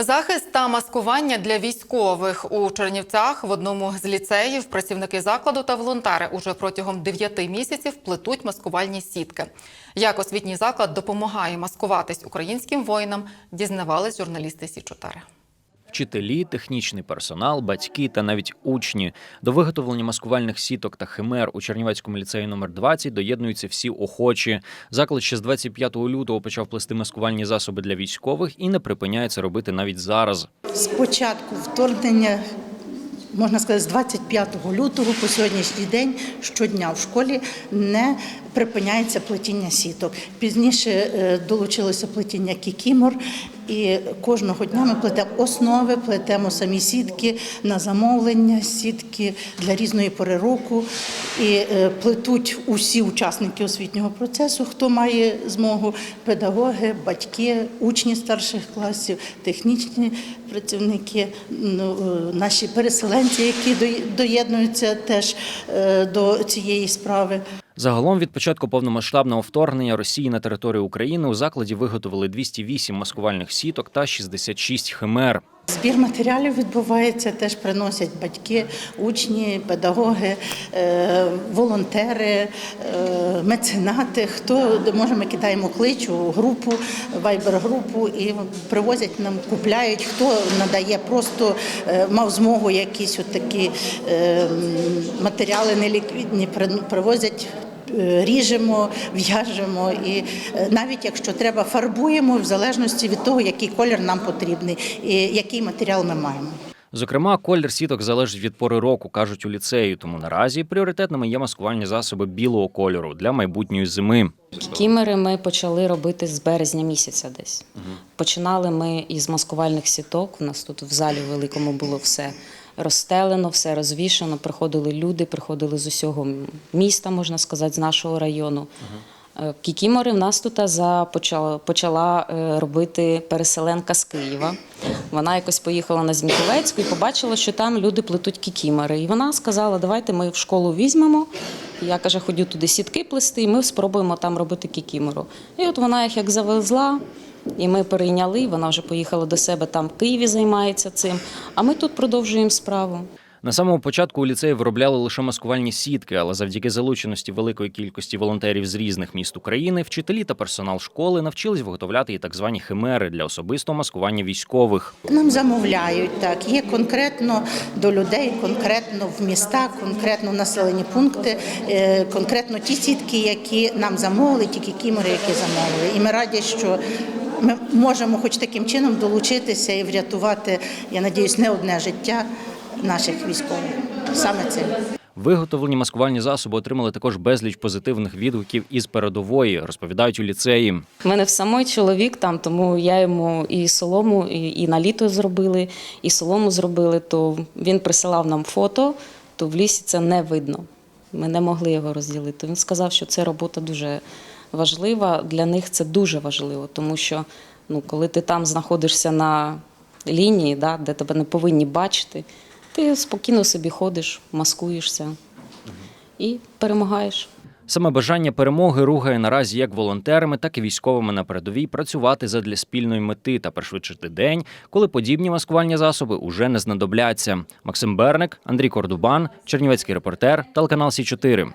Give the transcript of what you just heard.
Захист та маскування для військових у Чернівцях в одному з ліцеїв працівники закладу та волонтери уже протягом 9 місяців плетуть маскувальні сітки. Як освітній заклад допомагає маскуватись українським воїнам, дізнавались журналісти Сі 4 Вчителі, технічний персонал, батьки та навіть учні до виготовлення маскувальних сіток та химер у Чернівецькому ліцеї номер 20 доєднуються всі охочі. Заклад ще з 25 лютого почав плести маскувальні засоби для військових і не припиняє це робити навіть зараз. З початку вторгнення, можна сказати, з 25 лютого по сьогоднішній день щодня в школі не припиняється плетіння сіток. Пізніше е, долучилося плетіння кікімор, і кожного дня ми плетемо основи, плетемо самі сітки на замовлення, сітки для різної пори року. І е, плетуть усі учасники освітнього процесу, хто має змогу, педагоги, батьки, учні старших класів, технічні працівники, ну, е, наші переселенці, які доєднуються теж до цієї справи. Загалом від початку повномасштабного вторгнення Росії на територію України у закладі виготовили 208 маскувальних сіток та 66 химер. Збір матеріалів відбувається, теж приносять батьки, учні, педагоги, е, волонтери, е, меценати. Хто може, ми кидаємо клич у групу, вайбер-групу і привозять нам, купляють. Хто надає, просто е, мав змогу якісь от такі матеріали неліквідні при- привозять. Е, Ріжемо, в'яжемо і е, навіть якщо треба, фарбуємо в залежності від того, який колір нам потрібний і який матеріал ми маємо. Зокрема, колір сіток залежить від пори року, кажуть у ліцеї. Тому наразі пріоритетними є маскувальні засоби білого кольору для майбутньої зими. Кікімери ми почали робити з березня місяця десь. Починали ми із маскувальних сіток. У нас тут в залі великому було все розстелено, все розвішено. Приходили люди, приходили з усього міста, можна сказати, з нашого району. Е, Кікімори в нас тут за почала, е, робити переселенка з Києва. Вона якось поїхала на Зміховецьку і побачила, що там люди плетуть кікімори. І вона сказала, давайте ми в школу візьмемо. Я каже, ходю туди сітки плести, і ми спробуємо там робити кікімору. І от вона їх як завезла, і ми перейняли. Вона вже поїхала до себе там в Києві, займається цим. А ми тут продовжуємо справу. На самому початку у ліцеї виробляли лише маскувальні сітки, але завдяки залученості великої кількості волонтерів з різних міст України, вчителі та персонал школи навчились виготовляти і так звані химери для особистого маскування військових. Нам замовляють так. Є конкретно до людей, конкретно в містах, конкретно в населені пункти, е, конкретно ті сітки, які нам замовили, ті кікімори, які замовили. І ми раді, що ми можемо, хоч таким чином, долучитися і врятувати, я надіюсь, не одне життя наших військових. Саме цим. Виготовлені маскувальні засоби отримали також безліч позитивних відгуків із передової, розповідають у ліцеї. У мене в самий чоловік там, тому я йому і солому, і, і на літо зробили, і солому зробили. То він присилав нам фото, то в лісі це не видно. Ми не могли його розділити. Він сказав, що це робота дуже важлива. Для них це дуже важливо, тому що ну, коли ти там знаходишся на лінії, да, де тебе не повинні бачити, ти спокійно собі ходиш, маскуєшся і перемагаєш. Саме бажання перемоги рухає наразі як волонтерами, так і військовими на передовій працювати задля спільної мети та пришвидшити день, коли подібні маскувальні засоби уже не знадобляться. Максим Берник, Андрій Кордубан, Чернівецький репортер, телеканал Сі 4